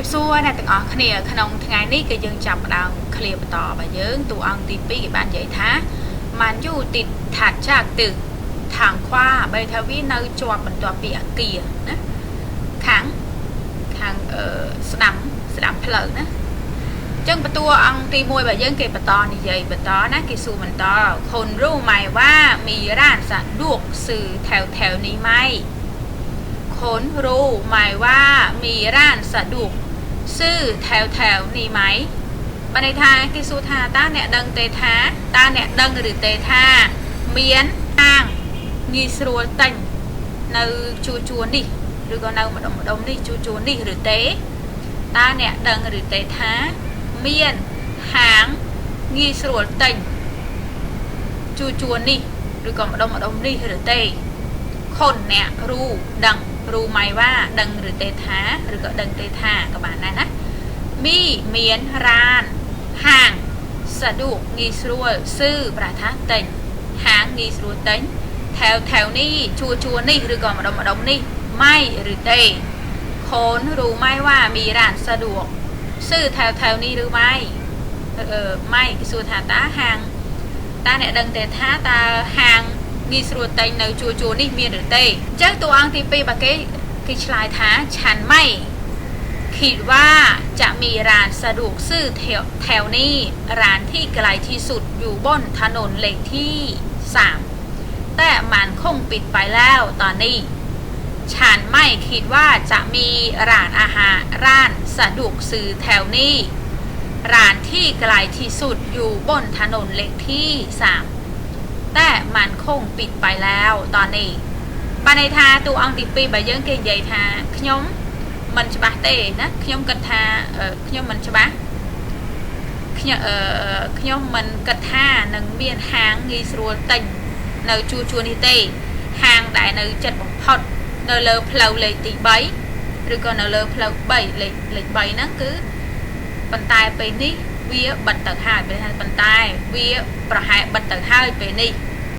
រាបសួរអ្នកទាំងអស់គ្នាក្នុងថ្ងៃនេះគឺយើងចាប់ផ្ដើមឃ្លាបន្តរបស់យើងតួអង្គទី2គេបាននិយាយថាម៉ានយូទីថាចាក់ទឹកខាងខ្វាបីថាវានៅជាប់បន្ទាប់ពីអាគារណាខាងខាងអឺស្ដាំស្ដាំផ្លូវណាអញ្ចឹងបន្ទួអង្គទី1របស់យើងគេបន្តនិយាយបន្តណាគេសួរបន្តខុនរូម៉ៃវ៉ាមីរ៉ានសាឌូកស៊ឺថែវថែវនេះម៉ៃខុនរូម៉ៃវ៉ាមីរ៉ានសាឌូក សឺថែវថែវនេះម៉ៃបានន័យថាគេសួរថាតើអ្នកដឹងទេថាតើអ្នកដឹងឬទេថាមានហាងងាយស្រួលតែញនៅជួជួនេះឬក៏នៅម្ដុំម្ដុំនេះជួជួនេះឬទេតើអ្នកដឹងឬទេថាមានហាងងាយស្រួលតែញជួជួនេះឬក៏ម្ដុំម្ដុំនេះឬទេខុនអ្នករូដឹង รู้ไหมว่าดังหรือเตทาหรือก็ดังเตทากับบ้านนั้นนะมีเมียนร้านห้างสะดวกงีสรัวซื้อประทาดเต็งห้างงีสรัวเต็งแถวแถวนี้ชัวชัวนี่หรือก่อมาดมมาดมนี่ไม่หรือเตคนรู้ไหมว่ามีร้านสะดวก ซื้อแถวแถวนี้หรือไม่เออไม่สุธาตาห้างตาเนี่ยดังเตทาตาห้าง งีสรวดเตงในจูจูนี่มีหรือเตเจ้าตัวอังตีปีบะเกกิชลายท้าฉันไม่คิดว่าจะมีร้านสะดวกซื้อแถวแถวนี้ร้านที่ไกลที่สุดอยู่บนถนนเลขที่สามแต่มันคงปิดไปแล้วตอนนี้ ฉันไม่คิดว่าจะมีร้านอาหารร้านสะดวกซื้อแถวนี้ ร้านที่ไกลที่สุดอยู่บนถนนเล็กที่สาม มันគង់ពីបាយឡាវតនេះបានន័យថាតួអង្គទី2របស់យើងគេនិយាយថាខ្ញុំមិនច្បាស់ទេណាខ្ញុំគិតថាខ្ញុំមិនច្បាស់ខ្ញុំខ្ញុំមិនគិតថានឹងមានហាងងាយស្រួលតិចនៅជួរជួរនេះទេ ហាងដែលនៅចិត្តបំផុតនៅលើផ្លូវលេខទី3ឬក៏នៅលើផ្លូវ3លេខលេខ3ហ្នឹងគឺប៉ុន្តែពេលនេះវាបិទទៅហើយពេលថាប៉ុន្តែវាប្រហែលបិទទៅហើយពេលនេះ